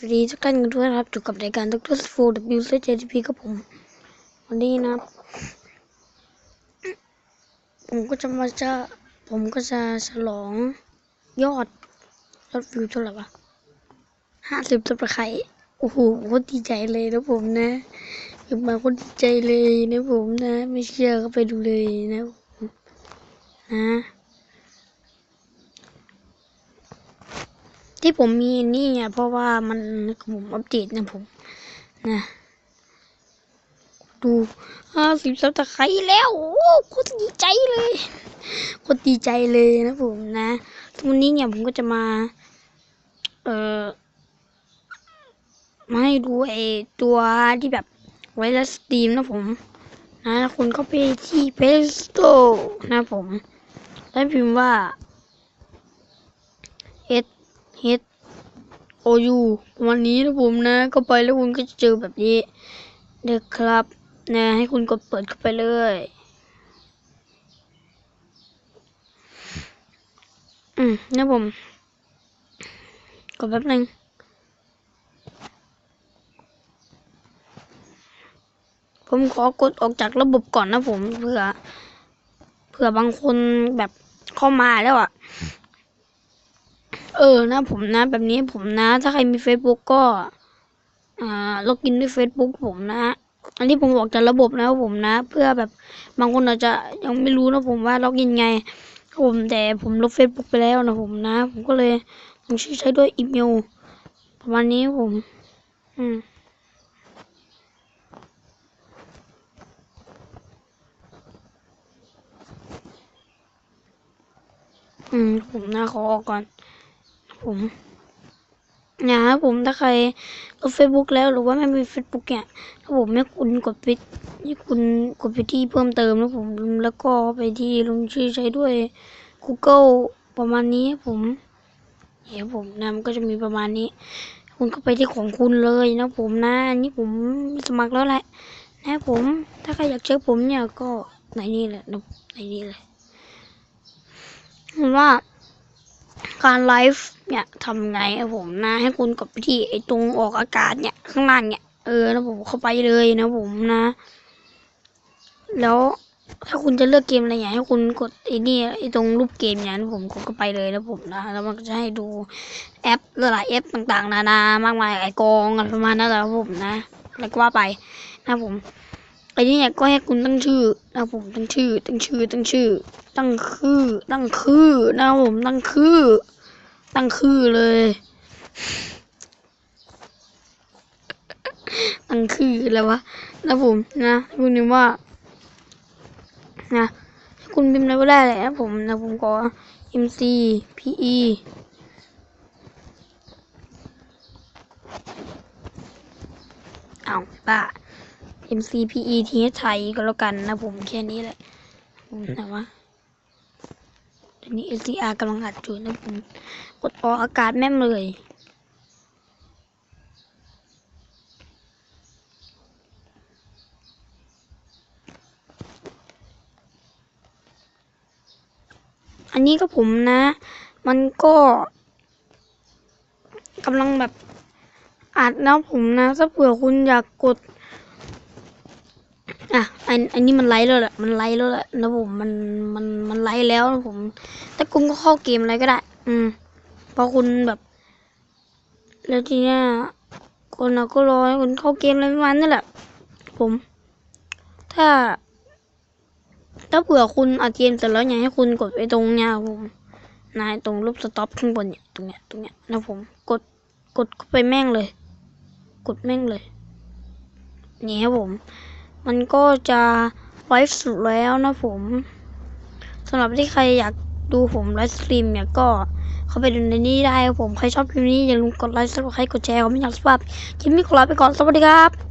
สวัสดีทุกท่านกันด้วยนะครับอยู่กับรายการดรสโฟร์วิวเซจพีกับผม วันนี้นะครับ ผมก็จะมาจะผมก็จะฉลองยอดยอดวิวเท่าไหร่วะห้าสิบสับตะไคร้โอ้โหโคตรดีใจเลยนะผมนะอยู่มาโคตรดีใจเลยนะผมนะ ไม่เชื่อก็ไปดูเลยนะนะ ที่ผมมีนี่เนี่ยเพราะว่ามันผมอัปเดตนะผมนะดูห้าสิบซับตะไคร้แล้ว โอ้โคตรดีใจเลยโคตรดีใจเลยนะผมนะทุกวันนี้เนี่ยผมก็จะมา เอ่อมาให้ดูไอตัวที่แบบไวรัสสตรีมนะผม นะคุณเข้าไปที่ Play Store นะผม แล้วพิมพ์ว่า H H O U วันนี้นะผมนะ ก็ไปแล้วคุณก็จะเจอแบบนี้เดครับ นะให้คุณกดเปิดเข้าไปเลย อืมนะผม กดแป๊บหนึ่งผมขอกดออกจากระบบก่อนนะผมเผื่อเผื่อบางคนแบบเข้ามาแล้วอะ เออนะผมนะแบบนี้ผมนะ ถ้าใครมี Facebook ก็ อ่าล็อกอินด้วย Facebook ผมนะอันนี้ผมบอกจากระบบนะผมนะ เพื่อแบบบางคนอาจจะยังไม่รู้นะผมว่าล็อกอินไงผมแต่ผมลบ Facebook ไปแล้วนะผมนะ ผมก็เลยลองชื่อใช้ด้วยอีเมลประมาณนี้ผม อืมอืม ผมนะขอออกก่อน ผมนะครับผมถ้าใครลบเฟซบุ๊กแล้วหรือว่าไม่มีเฟซบุ๊กเนี่ยถ้าผมให้คุณกดไปให้คุณกดไปที่เพิ่มเติมแล้วผมแล้วก็ไปที่ลงชื่อใช้ด้วย Google ประมาณนี้ผมเดี๋ยวผมนะมันก็จะมีประมาณนี้ คุณก็ไปที่ของคุณเลยนะผมนะอันนี้ผมสมัครแล้วแหละนะผม ถ้าใครอยากเจอผมเนี่ยก็ในนี่แหละนะในนี่เลยเห็นว่า การไลฟ์เนี่ยทำไงอะผมนะให้คุณกดไปที่ไอ้ตรงออกอากาศเนี่ยข้างล่างเนี่ยเออแล้วผมเข้าไปเลยนะผมนะ แล้วถ้าคุณจะเลือกเกมอะไรอย่างให้คุณกดไอ้นี่ไอ้ตรงรูปเกมเนี่ยนะผมกดเข้าไปเลยนะผมนะแล้วมันก็จะให้ดูแอปหลายแอปต่างๆ นานามากมายไอ้กองอะไรประมาณนั้นแหละครับผมนะ แล้วก็ว่าไปนะผม ไอ้นี่เนี่ยก็ให้คุณตั้งชื่อนะผมตั้งชื่อ ตั้งชื่อ ตั้งชื่อ ตั้งคือ ตั้งคือนะผมตั้งคือ ตั้งคือเลย ตั้งคือแล้ววะนะผมนะคุณนึกว่า นะคุณพิมพ์อะไรก็ได้เลยนะผมนะผมก็ MC PE เอาบ้า MC PE ทีไทยก็แล้วกันนะผมแค่นี้แหละผมแต่ว่าตอนนี้ LCR กำลังอัดอยู่นะผมกดออกอากาศแม่มเลยอันนี้ก็ผมนะ มันก็กำลังแบบอัดนะผมนะ ถ้าเผื่อคุณอยากกด อะอันอันนี้มันไลฟ์แล้วแหละมันไลฟ์แล้วแหละนะผมมันมันมันไลฟ์แล้วนะผม แต่คุณก็เข้าเกมอะไรก็ได้ อืมพอคุณแบบ แล้วทีเนี้ยคนเราก็รอให้คุณเข้าเกมอะไรประมาณนั่นแหละ ผม ถ้า ถ้าเผื่อคุณอัดเกมเสร็จแล้วอยากให้คุณกดไปตรงเนี้ยผมนายตรงรูปสต็อปข้างบนเนี่ยตรงเนี้ยตรงเนี้ยนะผมกดกดไปแม่งเลย กดแม่งเลยนี่ครับผม มันก็จะไลฟ์สุดแล้วนะผมสำหรับที่ใครอยากดูผมไลฟ์สตรีมเนี่ยก็เข้าไปดูในนี้ได้ครับผม ใครชอบคลิปนี้อย่าลืมกดไลค์สับสไครต์กดแชร์คอมเมนต์อยากสปับคลิปนี้ขอลาไปก่อน สวัสดีครับ